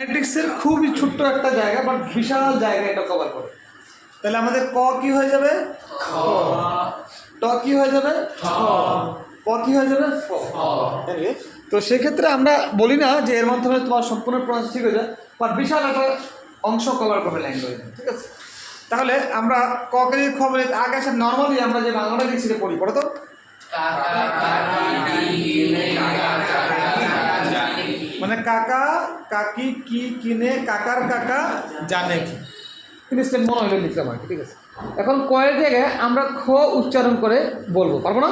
ম্যাট্রিক্সের খুবই ছোট্ট একটা জায়গা বাট বিশাল জায়গা এটা কভার করে। তাহলে আমাদের ক কি হয়ে যাবে? ট কি হয়ে যাবে? প। কি হয়ে যাবে? তো সেক্ষেত্রে আমরা বলি না যে এর মাধ্যমে তোমার সম্পূর্ণ প্রসেস ঠিক হয়ে যায় বাট বিশাল একটা অংশ কভার করবে ল্যাঙ্গুয়েজ ঠিক আছে? তাহলে আমরা ক কে যদি খবর আগে আসে নর্মালি আমরা যে বাংলাটা লিখছি যে পড়ি পড়ো তো। মানে কাকা কাকি কি কিনে কাকার কাকা জানে কি। ইনস্ট্যান্ট মনে হলে লিখলাম আর কি ঠিক আছে। এখন কয়ের জায়গায় আমরা খ উচ্চারণ করে বলব পারব না?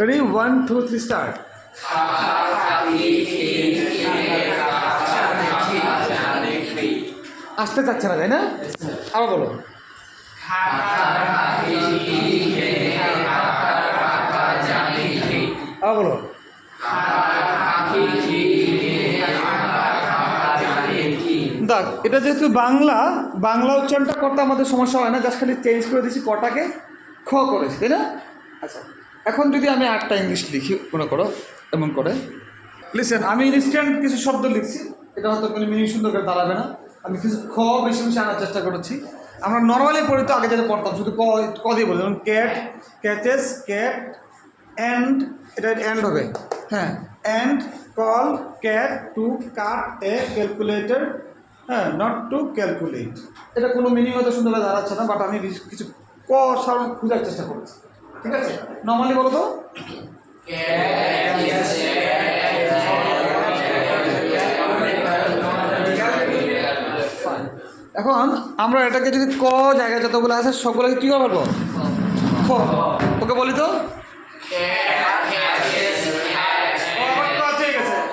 Ready one two three start আসতে চাচ্ছে না তাই না? আরও বলো। আরও বলো। দেখ এটা যেহেতু বাংলা বাংলা উচ্চারণটা করতে আমাদের সমস্যা হয় না জাস্ট খালি চেঞ্জ করে দিয়েছি, কটাকে খ করেছি, তাই না? আচ্ছা এখন যদি আমি আটটা ইংলিশ লিখি, মনে করো, এমন করে। লিসেন আমি ইনস্ট্যান্ট কিছু শব্দ লিখছি, এটা হয়তো কোনো মিনিং সুন্দর করে দাঁড়াবে না। আমি কিছু খ বেশি বেশি আনার চেষ্টা করেছি। আমরা নর্মালি পড়ি তো, আগে যেটা পড়তাম, শুধু ক ক দিয়ে বলি, যেমন ক্যাট ক্যাচেস ক্যাট অ্যান্ড এটা অ্যান্ড হবে। হ্যাঁ and call cat to cut a calculator হ্যাঁ নট টু ক্যালকুলেট এটা কোনো মিনিং হয়তো সুন্দরভাবে দাঁড়াচ্ছে না বাট আমি কিছু- কিছু ক সাধারণ খোঁজার চেষ্টা করেছি। ঠিক আছে? নর্মালি বলো তো? এখন আমরা এটাকে যদি ক জায়গায় যতগুলো আছে সবগুলোকে কী করে পারব খ। ওকে বলি তো?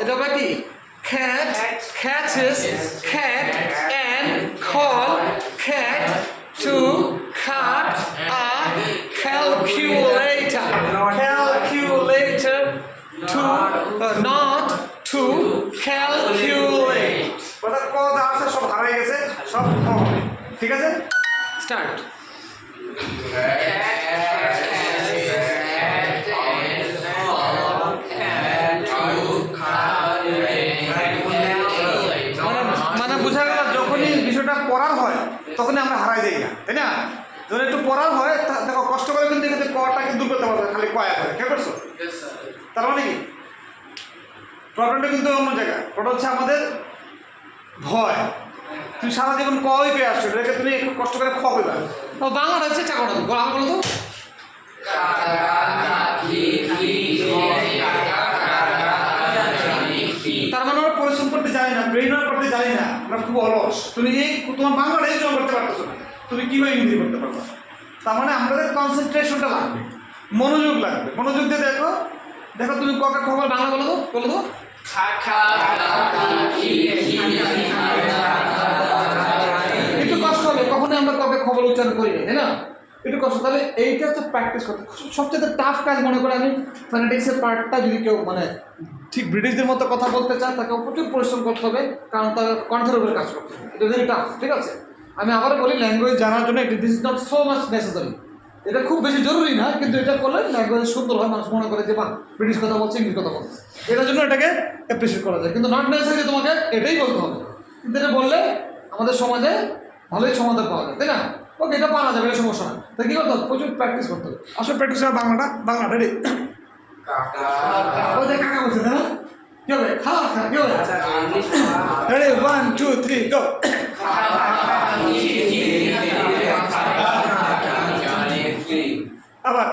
এটা কি? cat catches cat and call cat to cut a calculator calculator to uh, not to calculate অর্থাৎ ক যা আছে সব হারাই গেছে সব ঠিক আছে স্টার্ট তখনই আমরা হারাই যাই না তাই না যখন একটু পড়ার হয় দেখো কষ্ট করে কিন্তু এক্ষেত্রে কটাকে দূর করতে পারবে খালি কয়া করে কে করছ তার মানে কি প্রবলেমটা কিন্তু অন্য জায়গা ওটা হচ্ছে আমাদের ভয় তুমি সারা জীবন কই পেয়ে আসছো এটাকে তুমি একটু কষ্ট করে খ পেবা ও বাংলাটা চেষ্টা করো তো আমি বলো তো তার মানে আমরা পরিশ্রম করতে জানি না ব্রেন আমরা খুব অলস। তুমি এই তোমার বাংলাটা এই করতে পারতেছো না। তুমি কীভাবে ইংরেজি করতে পারবে? তার মানে আমাদের কনসেন্ট্রেশনটা লাগবে। মনোযোগ লাগবে। মনোযোগ দিয়ে দেখো। দেখো তুমি কটা খবর বাংলা বলো তো বলো তো একটু কষ্ট হবে। কখনোই আমরা কবে খবর উচ্চারণ করি না তাই না? একটু কষ্ট, তাহলে এইটা হচ্ছে প্র্যাকটিস করতে। সবচেয়ে টাফ কাজ মনে করে আমি ফ্যানেটিক্সের পার্টটা যদি কেউ মানে ঠিক ব্রিটিশদের মতো কথা বলতে চান তাকে প্রচুর পরিশ্রম করতে হবে, কারণ তার কণ্ঠের উপরে কাজ করতে হবে। এটা টাফ ঠিক আছে? আমি আবার বলি ল্যাঙ্গুয়েজ জানার জন্য this is not so much necessary এটা খুব বেশি জরুরি না, কিন্তু এটা করলে ল্যাঙ্গুয়েজ সুন্দর হয়, মানুষ মনে করে যে বা ব্রিটিশ কথা বলছে, ইংলিশ কথা বলছে। এটার জন্য এটাকে অ্যাপ্রিসিয়েট করা যায়। কিন্তু নট নেসেসারি তোমাকে এটাই বলতে হবে। কিন্তু এটা বললে আমাদের সমাজে ভালোই সমাধান পাওয়া যায়, তাই না? ওকে এটা পারা যাবে, এটা সমস্যা না তাই কী করতে হবে? প্রচুর প্র্যাকটিস করতে হবে। আসলে প্র্যাকটিস হবে বাংলাটা বাংলা রেডি ওই যে কাকা বলছে না কি হবে? খাওয়া খা কি হবে? Ready one two three go আবার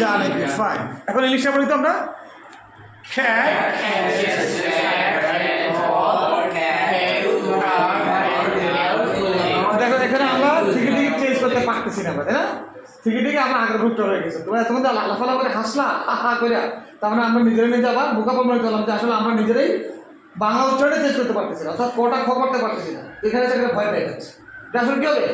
জানে ফাইন এখন ইংলিশে বলি তো আমরা? খ্যাট করতে আমরা, তাই না? থেকে আমরা আগের হয়ে গেছে। তোমরা এতক্ষণ লাফালা করে হাসলা হা হা করে তার মানে আমরা নিজেরাই নিজে আবার বোকা প্রমাণ করলাম যে আসলে আমরা নিজেরাই বাংলা উচ্চারণে চেঞ্জ করতে পারতেছি না অর্থাৎ কটা খ করতে পারতেছি না। এখানে সেখানে ভয় পেয়ে যাচ্ছে। আসলে কি হবে?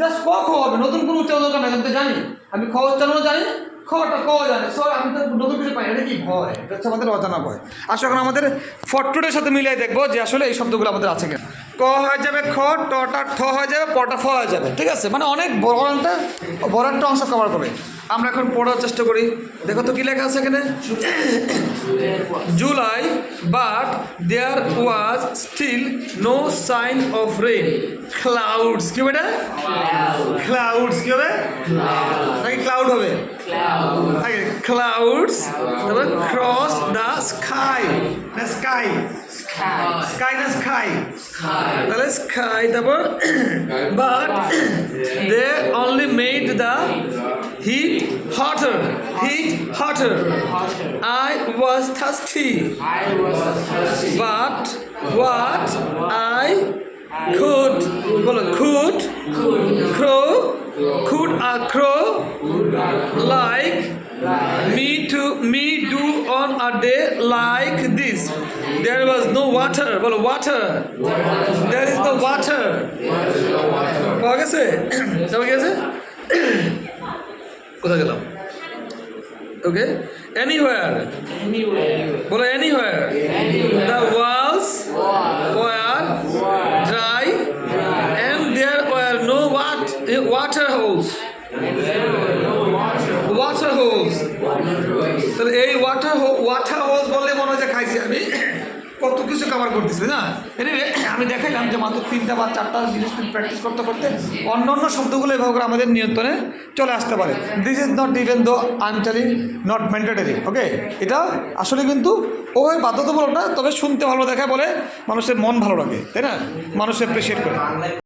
জাস্ট ক খ হবে? নতুন কোনো উচ্চারণ দরকার নাই আমি তো জানি। আমি খ উচ্চারণও জানি খটা ক জানে। সো আমি তো নতুন কিছু পাই এটা কি ভয়? এটা আমাদের অজানা ভয়। আসলে এখন আমাদের ফট্টুরের সাথে মিলিয়ে দেখব যে আসলে এই শব্দগুলো আমাদের আছে কিনা। ক হয়ে যাবে খ টটা ঠ হয়ে যাবে পটা ফ হয়ে যাবে, ঠিক আছে? মানে অনেক বড় একটা বড় একটা অংশ কভার করে আমরা এখন পড়ার চেষ্টা করি। দেখো তো কি লেখা আছে এখানে? July, but there was still no sign of rain clouds, কি হবে এটা? ক্লাউডস, কি হবে? নাকি ক্লাউড হবে? ক্লাউডস, তারপর ক্রস দ্য স্কাই। না স্কাই? স্কাই না স্কাই? তাহলে স্কাই তারপর but they only made the heat hotter heat hotter I was thirsty I was thirsty. but what I could বলো could crow could a crow like me to me do on a day like this there was no water বলো water there is no water পাওয়া গেছে পাওয়া গেছে কোথায় গেলাম okay Anywhere. বলো Was. were dry and there were no wat- eh, water holes. Water holes তাহলে এই ওয়াটার ওয়াটার হোলস বললে মনে হয় খাইছি আমি কত কিছু কভার করতেছে, না? এনিওয়ে আমি দেখাইলাম যে মাত্র তিনটা বা চারটা জিনিস প্র্যাকটিস করতে করতে অন্য অন্য শব্দগুলো এভাবে করে আমাদের নিয়ন্ত্রণে চলে আসতে পারে। This is not even though I telling not mandatory okay এটা আসলে কিন্তু ওভাবে বাধ্যতামূলক না, তবে শুনতে ভালো দেখায় বলে মানুষের মন ভালো লাগে, তাই না? মানুষ অ্যাপ্রিসিয়েট করে।